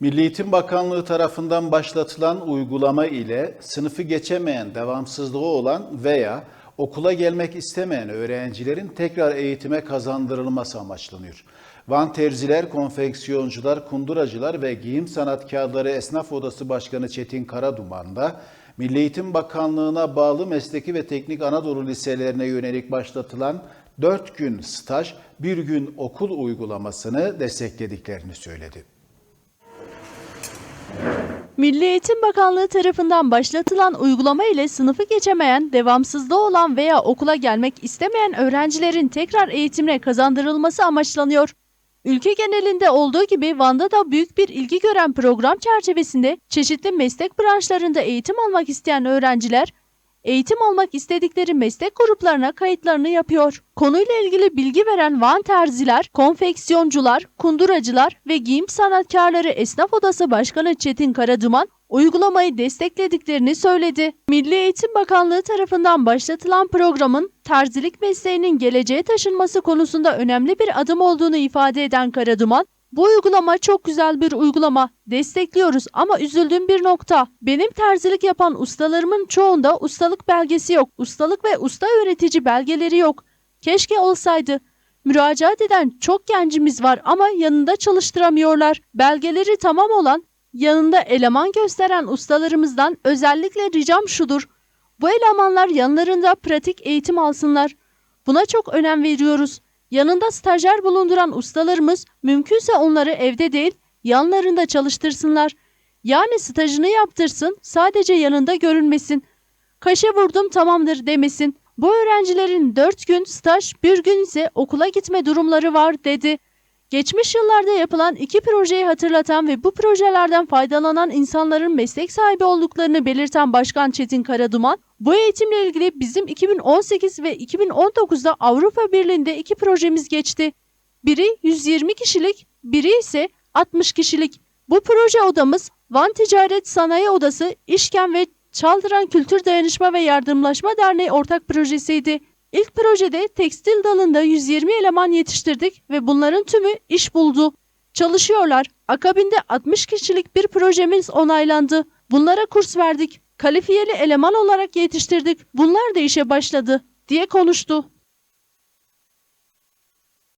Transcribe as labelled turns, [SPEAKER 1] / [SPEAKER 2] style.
[SPEAKER 1] Milli Eğitim Bakanlığı tarafından başlatılan uygulama ile sınıfı geçemeyen, devamsızlığı olan veya okula gelmek istemeyen öğrencilerin tekrar eğitime kazandırılması amaçlanıyor. Van Terziler, Konfeksiyoncular, Kunduracılar ve Giyim Sanatkarları Esnaf Odası Başkanı Çetin Karaduman da Milli Eğitim Bakanlığı'na bağlı mesleki ve teknik Anadolu liselerine yönelik başlatılan 4 gün staj, 1 gün okul uygulamasını desteklediklerini söyledi.
[SPEAKER 2] Milli Eğitim Bakanlığı tarafından başlatılan uygulama ile sınıfı geçemeyen, devamsızlığı olan veya okula gelmek istemeyen öğrencilerin tekrar eğitimine kazandırılması amaçlanıyor. Ülke genelinde olduğu gibi Van'da da büyük bir ilgi gören program çerçevesinde çeşitli meslek branşlarında eğitim almak isteyen öğrenciler eğitim almak istedikleri meslek gruplarına kayıtlarını yapıyor. Konuyla ilgili bilgi veren Van Terziler, Konfeksiyoncular, Kunduracılar ve Giyim Sanatkarları Esnaf Odası Başkanı Çetin Karaduman uygulamayı desteklediklerini söyledi. Milli Eğitim Bakanlığı tarafından başlatılan programın terzilik mesleğinin geleceğe taşınması konusunda önemli bir adım olduğunu ifade eden Karaduman, bu uygulama çok güzel bir uygulama. Destekliyoruz ama üzüldüğüm bir nokta. Benim terzilik yapan ustalarımın çoğunda ustalık belgesi yok. Ustalık ve usta öğretici belgeleri yok. Keşke olsaydı. Müracaat eden çok gencimiz var ama yanında çalıştıramıyorlar. Belgeleri tamam olan, yanında eleman gösteren ustalarımızdan özellikle ricam şudur. Bu elemanlar yanlarında pratik eğitim alsınlar. Buna çok önem veriyoruz. Yanında stajyer bulunduran ustalarımız mümkünse onları evde değil, yanlarında çalıştırsınlar. Yani stajını yaptırsın, sadece yanında görünmesin. Kaşe vurdum tamamdır demesin. Bu öğrencilerin 4 gün staj, bir gün ise okula gitme durumları var dedi. Geçmiş yıllarda yapılan iki projeyi hatırlatan ve bu projelerden faydalanan insanların meslek sahibi olduklarını belirten Başkan Çetin Karaduman, bu eğitimle ilgili bizim 2018 ve 2019'da Avrupa Birliği'nde iki projemiz geçti. Biri 120 kişilik, biri ise 60 kişilik. Bu proje odamız Van Ticaret Sanayi Odası, İşken ve Çaldıran Kültür Dayanışma ve Yardımlaşma Derneği ortak projesiydi. İlk projede tekstil dalında 120 eleman yetiştirdik ve bunların tümü iş buldu. Çalışıyorlar. Akabinde 60 kişilik bir projemiz onaylandı. Bunlara kurs verdik. Kalifiyeli eleman olarak yetiştirdik. Bunlar da işe başladı diye konuştu.